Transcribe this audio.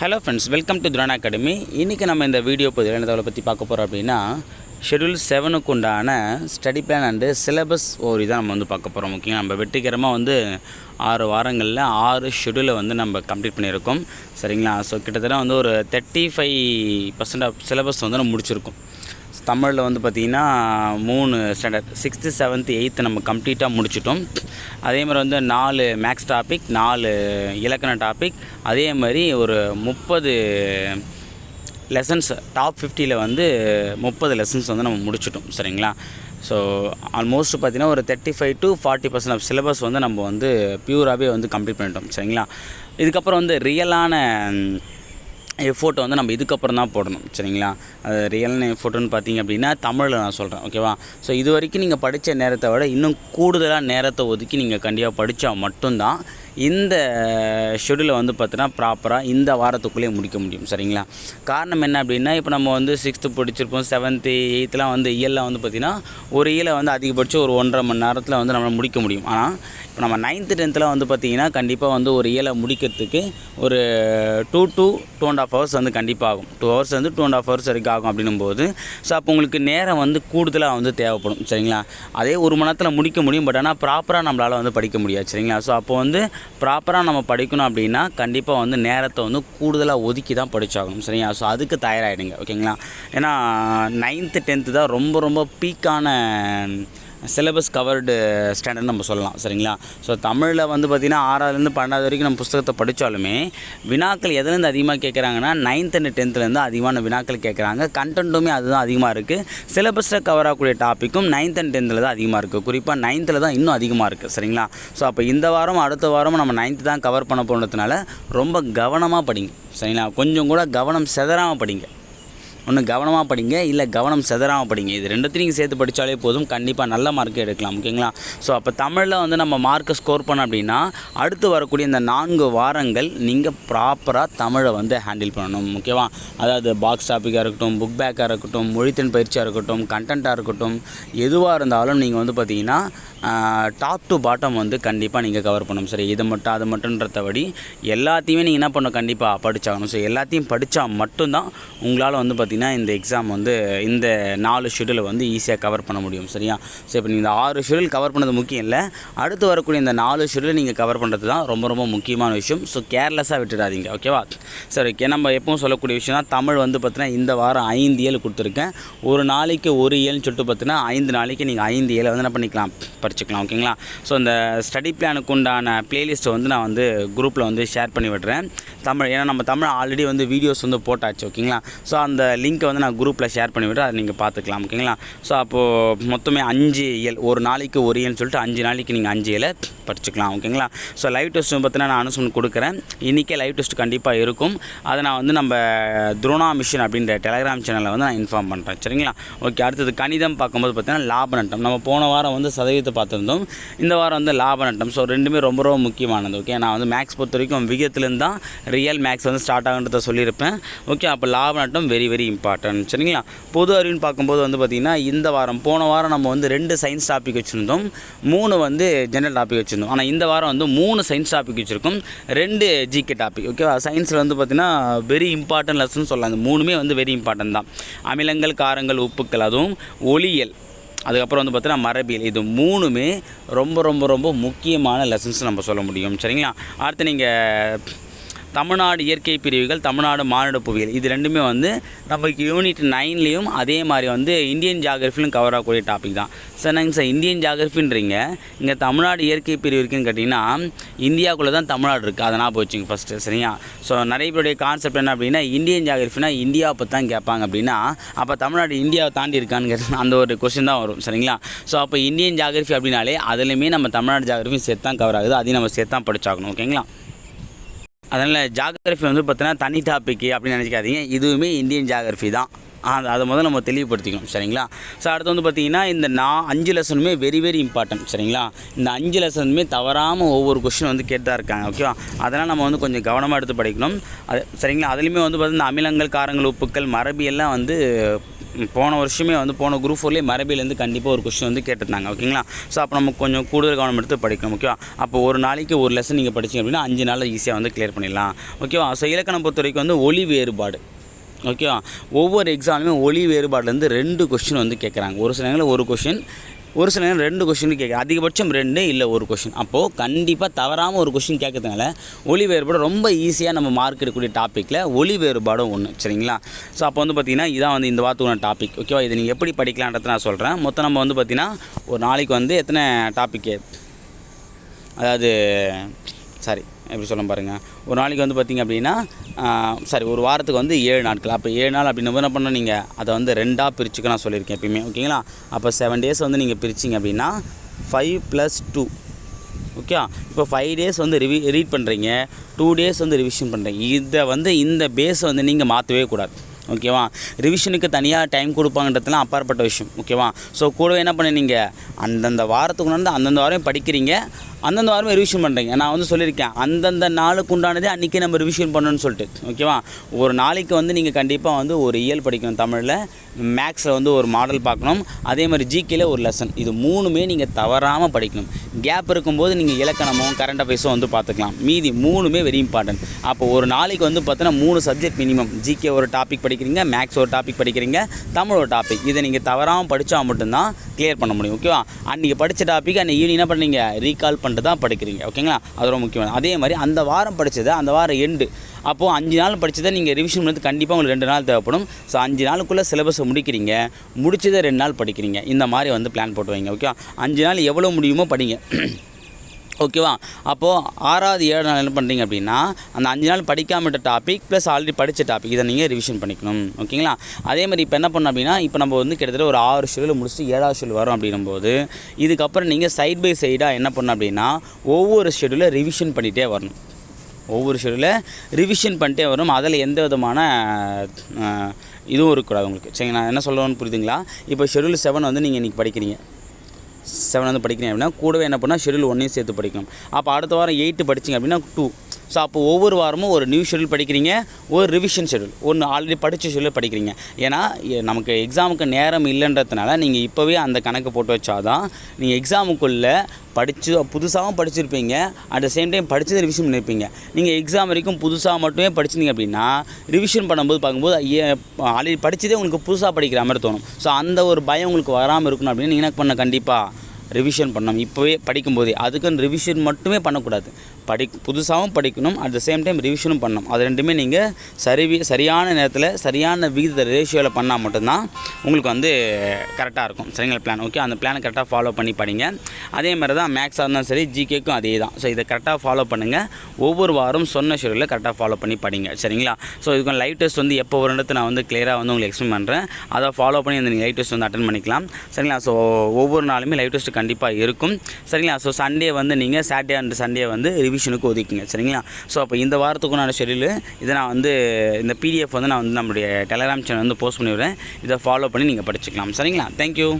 Hello friends welcome to Thuran academy இன்றைக்கி நம்ம இந்த வீடியோ பதிவில் என்ன தகவலை பற்றி பார்க்க போகிறோம் அப்படின்னா ஷெடியூல் செவனுக்கு உண்டான ஸ்டடி பிளான் அண்டு சிலபஸ் ஓரி தான் நம்ம வந்து பார்க்க போகிறோம் முக்கியம் நம்ம வெற்றிகரமாக வந்து ஆறு வாரங்களில் ஆறு ஷெடியூலை வந்து நம்ம கம்ப்ளீட் பண்ணியிருக்கோம் சரிங்களா? ஸோ கிட்டத்தட்ட வந்து ஒரு thirty five percent of syllabus வந்து நம்ம முடிச்சிருக்கோம். தமிழில் வந்து பார்த்திங்கன்னா மூணு ஸ்டாண்டர்ட் சிக்ஸ்த்து செவன்த்து எயித்து நம்ம கம்ப்ளீட்டாக முடிச்சிட்டோம். அதே மாதிரி வந்து நாலு மேக்ஸ் டாபிக் நாலு இலக்கண டாபிக் அதே மாதிரி ஒரு முப்பது லெசன்ஸ் டாப் ஃபிஃப்டியில் வந்து முப்பது லெசன்ஸ் வந்து நம்ம முடிச்சிட்டோம் சரிங்களா? ஸோ ஆல்மோஸ்ட் பார்த்திங்கன்னா ஒரு thirty five to forty percent of syllabus வந்து நம்ம வந்து பியூராகவே வந்து கம்ப்ளீட் பண்ணிட்டோம் சரிங்களா? இதுக்கப்புறம் வந்து ரியலான எஃபோர்ட்டை வந்து நம்ம இதுக்கப்புறம் தான் போடணும் சரிங்களா? அது ரியல் எஃபோர்ட்டுன்னு பார்த்தீங்க அப்படின்னா தமிழில் நான் சொல்கிறேன் ஓகேவா ஸோ இது வரைக்கும் நீங்கள் படித்த நேரத்தை விட இன்னும் கூடுதலாக நேரத்தை ஒதுக்கி நீங்கள் கண்டிப்பாக படித்தா மட்டும்தான் இந்த ஷெடியூலை வந்து பார்த்தீங்கன்னா ப்ராப்பராக இந்த வாரத்துக்குள்ளேயே முடிக்க முடியும் சரிங்களா? காரணம் என்ன அப்படின்னா இப்போ நம்ம வந்து சிக்ஸ்த்து படிச்சிருப்போம் செவன்த்து எயித்துலாம் வந்து இயலில் வந்து பார்த்திங்கன்னா ஒரு இயலை வந்து அதிகபட்சம் ஒரு ஒன்றரை மணி நேரத்தில் வந்து நம்மளால் முடிக்க முடியும். ஆனால் இப்போ நம்ம நைன்த்து டென்த்தில் வந்து பார்த்திங்கன்னா கண்டிப்பாக வந்து ஒரு இயலை முடிக்கிறதுக்கு ஒரு two two two and half hours வந்து கண்டிப்பாக ஆகும். டூ ஹவர்ஸ் வந்து டூ அண்ட் ஆஃப் ஹவர்ஸ் வரைக்கும் ஆகும் அப்படின்னும் போது ஸோ அப்போ உங்களுக்கு நேரம் வந்து கூடுதலாக வந்து தேவைப்படும் சரிங்களா? அதே ஒரு மணி நேரத்தில் முடிக்க முடியும் பட் ஆனால் ப்ராப்பராக நம்மளால் வந்து படிக்க முடியாது சரிங்களா? ஸோ அப்போ வந்து ப்ராப்பராக நம்ம படிக்கணும் அப்படின்னா கண்டிப்பாக வந்து நேரத்தை வந்து கூடுதலாக ஒதுக்கி தான் படித்தாகணும் சரிங்களா? ஸோ அதுக்கு தயாராகிடுங்க ஓகேங்களா? ஏன்னா நைன்த்து டென்த்து தான் ரொம்ப ரொம்ப பீக்கான சிலபஸ் கவர்டு ஸ்டாண்டர்ட் நம்ம சொல்லலாம் சரிங்களா? ஸோ தமிழில் வந்து பார்த்திங்கன்னா ஆறாவதுலேருந்து பன்னெண்டாவது வரைக்கும் நம்ம புஸ்தகத்தை படித்தாலுமே வினாக்கள் எதுலேருந்து அதிகமாக கேட்குறாங்கன்னா நைன்த் அண்ட் டென்த்துலேருந்து அதிகமான வினாக்கள் கேட்குறாங்க கண்டென்ட்டுமே அதுதான் அதிகமாக இருக்குது சிலபஸில் கவர் ஆகக்கூடிய டாப்பிக்கும் நைன்த் அண்ட் டென்த்தில் தான் அதிகமாக இருக்குது குறிப்பாக நைன்த்தில் தான் இன்னும் அதிகமாக இருக்குது சரிங்களா? ஸோ அப்போ இந்த வாரம் அடுத்த வாரம் நம்ம நைன்த்து தான் கவர் பண்ண போனதுனால ரொம்ப கவனமாக படிங்க சரிங்களா? கொஞ்சம் கூட கவனம் செதறாமல் படிங்க. ஒன்று கவனமாக படிங்க இல்லை கவனம் செதறாமல் படிங்க. இது ரெண்டுத்தையும் நீங்கள் சேர்த்து படித்தாலே போதும். கண்டிப்பாக நல்ல மார்க்கே எடுக்கலாம் ஓகேங்களா? ஸோ அப்போ தமிழில் வந்து நம்ம மார்க்கை ஸ்கோர் பண்ண அப்படின்னா அடுத்து வரக்கூடிய இந்த நான்கு வாரங்கள் நீங்கள் ப்ராப்பராக தமிழை வந்து ஹேண்டில் பண்ணணும் ஓகேவா? அதாவது பாக்ஸ் டாப்பிக்காக இருக்கட்டும் புக் பேக்காக இருக்கட்டும் மொழித்தின் பயிற்சியாக இருக்கட்டும் கண்டென்ட்டாக இருக்கட்டும் எதுவாக இருந்தாலும் நீங்கள் வந்து பார்த்தீங்கன்னா டாப் டு பாட்டம் வந்து கண்டிப்பாக நீங்கள் கவர் பண்ணணும். சரி இது மட்டும் அது மட்டும்ன்றதபடி எல்லாத்தையுமே நீங்கள் என்ன பண்ணணும்? கண்டிப்பாக படித்தாகணும் ஸோ எல்லாத்தையும் படித்தா மட்டும்தான் உங்களால் வந்து பார்த்தீங்கன்னா இந்த எக்ஸாம் வந்து இந்த நாலு ஷெடியூலை வந்து ஈஸியாக கவர் பண்ண முடியும் சரியா? ஸோ இப்போ நீங்கள் இந்த ஆறு ஷெடியூல் கவர் பண்ணது முக்கியம் இல்லை. அடுத்து வரக்கூடிய இந்த நாலு ஷெடியூல் நீங்கள் கவர் பண்ணுறது தான் ரொம்ப ரொம்ப முக்கியமான விஷயம். ஸோ கேர்லெஸ்ஸாக விட்டுடாதீங்க ஓகேவா சரி ஓகே நம்ம எப்பவும் சொல்லக்கூடிய விஷயம் தான் தமிழ் வந்து பார்த்தீங்கன்னா இந்த வாரம் ஐந்து ஏழு கொடுத்துருக்கேன். ஒரு நாளைக்கு ஒரு ஏழுன்னு சொல்லிட்டு பார்த்தீங்கன்னா ஐந்து நாளைக்கு நீங்கள் ஐந்து ஏழை வந்து என்ன பண்ணிக்கலாம்? படிச்சுக்கலாம் ஓகேங்களா ஸோ இந்த ஸ்டடி பிளானுக்கு உண்டான பிளேலிஸ்ட்டை வந்து நான் வந்து குரூப்பில் வந்து ஷேர் பண்ணி விடுறேன். தமிழ் ஏன்னா நம்ம தமிழ் ஆல்ரெடி வந்து வீடியோஸ் வந்து போட்டாச்சு ஓகேங்களா ஸோ அந்த லிங்க்கை வந்து நான் குரூப்பில் ஷேர் பண்ணி விடுறேன் அதை நீங்கள் பார்த்துக்கலாம் ஓகேங்களா? ஸோ அப்போது மொத்தமே அஞ்சு இயல் ஒரு நாளைக்கு ஒரு இயல்னு சொல்லிட்டு அஞ்சு நாளைக்கு நீங்கள் அஞ்சு இயலை படிச்சுக்கலாம் ஓகேங்களா? ஸோ லைவ் டெஸ்ட் பார்த்தீங்கன்னா நான் அனுசன் கொடுக்குறேன். இன்றைக்கே லைவ் டெஸ்ட் கண்டிப்பாக இருக்கும். அதை நான் வந்து நம்ம துரோணா மிஷன் அப்படின்ற டெலகிராம் சேனலில் வந்து நான் இன்ஃபார்ம் பண்ணுறேன் சரிங்களா? ஓகே அடுத்தது கணிதம் பார்க்கும்போது பார்த்தீங்கன்னா லாப நட்டம். நம்ம போன வாரம் வந்து சதவீதத்தை பார்த்துருந்தோம். இந்த வாரம் வந்து லாப நட்டம். ஸோ ரெண்டுமே ரொம்ப ரொம்ப முக்கியமானது ஓகே? நான் வந்து மேக்ஸ் பொறுத்த வரைக்கும் விகிதத்துலேருந்து தான் ரியல் மேக்ஸ் வந்து ஸ்டார்ட் ஆகுன்றத சொல்லியிருப்பேன். ஓகே அப்போ லாப நட்டம் வெரி வெரி இம்பார்ட்டன்ட் சரிங்களா? பொது அறிவுன்னு பார்க்கும்போது வந்து பார்த்திங்கன்னா இந்த வாரம் போன வாரம் நம்ம வந்து ரெண்டு சயின்ஸ் டாபிக் வச்சுருந்தோம். மூணு வந்து ஜென்ரல் டாபிக் வச்சுருந்தோம். ஆனால் இந்த வாரம் வந்து மூணு சயின்ஸ் டாபிக் வச்சுருக்கோம். ரெண்டு ஜிகே டாபிக் ஓகேவா சயின்ஸில் வந்து பார்த்திங்கன்னா வெரி இம்பார்ட்டன்ட் லெசன் சொல்லலாம் இந்த மூணுமே வந்து வெரி இம்பார்ட்டன்ட் தான். அமிலங்கள் காரங்கள் உப்புக்கள் அதுவும் ஒளியியல். அதுக்கப்புறம் வந்து பார்த்தீங்கன்னா மரபியல். இது மூணுமே ரொம்ப ரொம்ப ரொம்ப முக்கியமான லெசன்ஸ் நம்ம சொல்ல முடியும். சரிங்களா? அடுத்து நீங்கள் தமிழ்நாடு இயற்கை பிரிவுகள் தமிழ்நாடு மானிட புவியியல் இது ரெண்டுமே வந்து நமக்கு யூனிட் நைன்லேயும் அதே மாதிரி வந்து இந்தியன் ஜாகிரஃபிலும் கவர் ஆகக்கூடிய டாபிக் தான். சார் நாங்கள் சார் இந்தியன் ஜாகிரஃபின்றீங்க இங்கே தமிழ்நாடு இயற்கை பிரிவு இருக்குன்னு கேட்டிங்கன்னா இந்தியாவுக்குள்ளே தான் தமிழ்நாடு இருக்குது அதை நான் போச்சுங்க ஃபஸ்ட்டு சரியா? ஸோ நிறைய பேருடைய கான்செப்ட் என்ன அப்படின்னா இந்தியன் ஜாகிரஃபினா இந்தியாவை பற்றி தான் கேட்பாங்க அப்படின்னா அப்போ தமிழ்நாடு இந்தியாவை தாண்டி இருக்கான்னு கேட்டு அந்த ஒரு கொஸ்டின் தான் வரும் சரிங்களா? ஸோ அப்போ இந்தியன் ஜாகிரஃபி அப்படின்னாலே அதுலேயுமே நம்ம தமிழ்நாடு ஜாகிரஃபியும் சேர்த்து தான் கவர் ஆகுது. அதையும் நம்ம சேர்த்து தான் படிச்சாகணும் ஓகேங்களா? அதனால் ஜாகிரஃபி வந்து பார்த்தீங்கன்னா தனி டாபிக் அப்படின்னு நினச்சிக்காதீங்க இதுவுமே இந்தியன் ஜாகிரஃபி தான். அது அதை முதல்ல நம்ம தெளிவுபடுத்திக்கணும் சரிங்களா? ஸோ அடுத்து வந்து பார்த்திங்கன்னா இந்த நான் அஞ்சு லெசனுமே வெரி வெரி இம்பார்ட்டன்ட் சரிங்களா? இந்த அஞ்சு லெசனுமே தவறாமல் ஒவ்வொரு கொஷின் வந்து கேட்டு தான் இருக்காங்க ஓகேவா அதெல்லாம் நம்ம வந்து கொஞ்சம் கவனமாக எடுத்து படிக்கணும். அது சரிங்களா? அதுலேயுமே வந்து பார்த்திங்கன்னா அமிலங்கள் காரங்கள் உப்புக்கள் மரபியெல்லாம் வந்து போன வருஷமே வந்து போன குரூப் ஃபோர்லேயே மரபிலேருந்து கண்டிப்பாக ஒரு கொஸ்டின் வந்து கேட்டிருந்தாங்க ஓகேங்களா ஸோ அப்போ நம்ம கொஞ்சம் கூடுதல் கவனம் எடுத்து படிக்கணும் ஓகேவா அப்போ ஒரு நாளைக்கு ஒரு லெசன் நீங்கள் படிச்சிங்க அப்படின்னா அஞ்சு நாளில் ஈஸியாக வந்து கிளியர் பண்ணிடலாம் ஓகேவா ஸோ இலக்கணம் பொறுத்த வரைக்கும் வந்து ஒளி வேறுபாடு ஓகேவா ஒவ்வொரு எக்ஸாமுமே ஒளி வேறுபாடுலேருந்து ரெண்டு கொஷின் வந்து கேட்குறாங்க. ஒரு சில நேரங்களில் ஒரு கொஷின் ஒரு சில நேரம் ரெண்டு கொஷின் கேட்க அதிகபட்சம் ரெண்டு இல்லை ஒரு கொஷின் அப்போது கண்டிப்பாக தவறாமல் ஒரு கொஷின் கேட்கறதுனால ஒளி வேறுபாடு ரொம்ப ஈஸியாக நம்ம மார்க் எடுக்கக்கூடிய டாப்பிக்கில் ஒளி வேறுபாடும் ஒன்று சரிங்களா? ஸோ அப்போ வந்து பார்த்திங்கன்னா இதான் வந்து இந்த வாரத்துக்கான டாபிக் ஓகேவா இதை நீங்கள் எப்படி படிக்கலான்றதை நான் சொல்கிறேன் மொத்தம் நம்ம வந்து பார்த்திங்கன்னா ஒரு நாளைக்கு வந்து எத்தனை டாப்பிக்கு அதாவது சாரி எப்படி சொல்ல பாருங்கள் ஒரு நாளைக்கு வந்து பார்த்திங்க அப்படின்னா சாரி ஒரு வாரத்துக்கு வந்து ஏழு நாட்கள். அப்போ ஏழு நாள் அப்படின்னு என்ன பண்ணணும் நீங்கள் அதை வந்து ரெண்டாக பிரிச்சுக்க நான் சொல்லியிருக்கேன் எப்பயுமே. ஓகேங்களா அப்போ செவன் டேஸ் வந்து நீங்கள் பிரிச்சிங்க அப்படின்னா ஃபைவ் ப்ளஸ் டூ ஓகே இப்போ ஃபைவ் டேஸ் வந்து ரிவி ரீட் பண்ணுறீங்க டூ டேஸ் வந்து ரிவிஷன் பண்ணுறீங்க இதை வந்து இந்த பேஸை வந்து நீங்கள் மாற்றவே கூடாது. ஓகேவா ரிவிஷனுக்கு தனியாக டைம் கொடுப்பாங்கன்றதுலாம் அப்பாற்பட்ட விஷயம். ஓகேவா ஸோ கூடவே என்ன பண்ணுறீங்க அந்தந்த வாரத்துக்கு வந்து அந்தந்த வாரம் படிக்கிறீங்க. அந்தந்த வாரமே ரிவிஷன் பண்ணுறீங்க நான் வந்து சொல்லியிருக்கேன். அந்தந்த நாளுக்கு உண்டானதே அன்றைக்கி நம்ம ரிவிஷன் பண்ணணும்னு சொல்லிட்டு. ஓகேவா ஒரு நாளைக்கு வந்து நீங்கள் கண்டிப்பாக வந்து ஒரு இயல் படிக்கணும் தமிழில். மேக்ஸில் வந்து ஒரு மாடல் பார்க்கணும். அதே மாதிரி ஜிகேல ஒரு லெசன் இது மூணுமே நீங்கள் தவறாமல் படிக்கணும். கேப் இருக்கும்போது நீங்கள் இலக்கணமும் கரண்ட் அஃபேர்ஸும் வந்து பார்த்துக்கலாம். மீதி மூணுமே வெரி இம்பார்ட்டன்ட் அப்போ ஒரு நாளைக்கு வந்து பார்த்தீங்கன்னா மூணு சப்ஜெக்ட் மினிமம் ஜிகே ஒரு டாபிக் படிக்கிறீங்க மேக்ஸ் ஒரு டாபிக் படிக்கிறீங்க தமிழ் ஒரு டாபிக் இதை நீங்கள் தவறாமல் படித்தா மட்டும்தான் கிளியர் பண்ண முடியும். ஓகேவா அன்றைக்கி படித்த டாபிக் அன்றைக்கி ஈவினிங் என்ன பண்ணீங்க? ரீகால் பண்ணிட்டு தான் படிக்கிறீங்க ஓகேங்களா அது ரொம்ப முக்கியமான அதே மாதிரி அந்த வாரம் படித்ததை அந்த வாரம் எண்டு அப்போது அஞ்சு நாள் படித்ததை நீங்கள் ரிவிஷன் பண்ணுறது கண்டிப்பாக உங்களுக்கு ரெண்டு நாள் தேவைப்படும். ஸோ அஞ்சு நாளுக்குள்ளே சிலபஸை முடிக்கிறீங்க முடிச்சதை ரெண்டு நாள் படிக்கிறீங்க. இந்த மாதிரி வந்து பிளான் போட்டு வைங்க ஓகே அஞ்சு நாள் எவ்வளோ முடியுமோ படிங்க. ஓகேவா? அப்போது ஆறாவது ஏழு நாள் என்ன பண்ணுறீங்க அப்படின்னா அந்த அஞ்சு நாள் படிக்காம விட்ட டாபிக் ப்ளஸ் ஆல்ரெடி படித்த டாபிக் இதை நீங்கள் ரிவிஷன் பண்ணிக்கணும். ஓகேங்களா? அதே மாதிரி இப்போ என்ன பண்ணோம் அப்படின்னா இப்போ நம்ம வந்து கிட்டத்தட்ட ஒரு ஆறு ஷெடியூல் முடிச்சுட்டு ஏழாவது ஷெடியூல் வரும் அப்படின்னும்போது இதுக்கப்புறம் நீங்கள் சைட் பை சைடாக என்ன பண்ணணும் அப்படின்னா ஒவ்வொரு ஷெடியூலை ரிவிஷன் பண்ணிகிட்டே வரணும். ஒவ்வொரு ஷெடியூலை ரிவிஷன் பண்ணிட்டே வரும் அதில் எந்த விதமான இதுவும் இருக்கக்கூடாது உங்களுக்கு. சரி நான் என்ன சொல்கிறேன்னு புரியுதுங்களா? இப்போ ஷெடியூல் செவன் வந்து நீங்கள் இன்றைக்கி படிக்கிறீங்க. செவன் வந்து படிக்கிறீங்க அப்படின்னா கூடவே என்ன பண்ணால் ஷெடியூல் ஒன்றையும் சேர்த்து படிக்கணும். அப்போ அடுத்த வாரம் எயிட்டு படிச்சிங்க அப்படின்னா டூ ஸோ அப்போ ஒவ்வொரு வாரமும் ஒரு நியூ ஷெடியூல் படிக்கிறீங்க ஒரு ரிவிஷன் ஷெடியூல் ஒன்று ஆல்ரெடி படித்த ஷெடியூல் படிக்கிறீங்க. ஏன்னா நமக்கு எக்ஸாமுக்கு நேரம் இல்லைன்றதுனால நீங்கள் இப்போவே அந்த கணக்கு போட்டு வச்சாதான் நீங்கள் எக்ஸாமுக்குள்ளே படித்து புதுசாகவும் படிச்சிருப்பீங்க. அட் த சேம் டைம் படித்ததை ரிவிஷன் பண்ணியிருப்பீங்க நீங்கள் எக்ஸாம் வரைக்கும் புதுசாக மட்டுமே படிச்சிருந்தீங்க அப்படின்னா ரிவிஷன் பண்ணும்போது பார்க்கும்போது ஆல்ரெடி படித்ததே உங்களுக்கு புதுசாக படிக்கிற மாதிரி தோணும். ஸோ அந்த ஒரு பயம் உங்களுக்கு வராமல் இருக்கணும் அப்படின்னு நீங்கள் என்ன பண்ண கண்டிப்பாக ரிவிஷன் பண்ணணும். இப்போவே படிக்கும்போதே. அதுக்குன்னு ரிவிஷன் மட்டுமே பண்ணக்கூடாது. படி புதுசாகவும் படிக்கணும் அட் த சேம் டைம் ரிவிஷனும் பண்ணணும். அது ரெண்டுமே நீங்கள் சரி சரியான நேரத்தில் சரியான விகித ரேஷியோவில் பண்ணால் மட்டும்தான் உங்களுக்கு வந்து கரெக்டாக இருக்கும். சரிங்களா பிளான் ஓகே அந்த பிளானை கரெக்டாக ஃபாலோ பண்ணி படிங்க. அதே மாதிரி தான் மேக்ஸாக இருந்தாலும் சரி ஜிகேக்கும் அதே தான். ஸோ இதை கரெக்டாக ஃபாலோ பண்ணுங்கள் ஒவ்வொரு வாரம் சொன்ன ஷெடியூலில் கரெக்டாக ஃபாலோ பண்ணி படிங்க. சரிங்களா? ஸோ இதுக்கு லைவ் டெஸ்ட் வந்து எப்போ வரும்ன்றது நான் வந்து கிளியராக வந்து உங்களுக்கு எக்ஸ்பிளைன் பண்ணுறேன் அதை ஃபாலோ பண்ணி அந்த நீங்கள் லைவ் டெஸ்ட் வந்து அட்டன் பண்ணிக்கலாம். சரிங்களா? ஸோ ஒவ்வொரு நாளுமே லைவ் டெஸ்ட் கண்டிப்பாக இருக்கும். சரிங்களா? ஸோ சண்டே வந்து நீங்கள் சாட்டர்டே அண்ட் சண்டே வந்து ரிவிஷனுக்கு ஒதுக்கிங்க சரிங்களா? ஸோ அப்போ இந்த வாரத்துக்குண்டான ஷெடியூல் இதை நான் வந்து இந்த பிடிஎஃப் வந்து நான் வந்து நம்மளுடைய டெலகிராம் சேனல் வந்து போஸ்ட் பண்ணிவிடுறேன். இதை ஃபாலோ பண்ணி நீங்கள் படிச்சுக்கலாம் சரிங்களா? தேங்க்யூ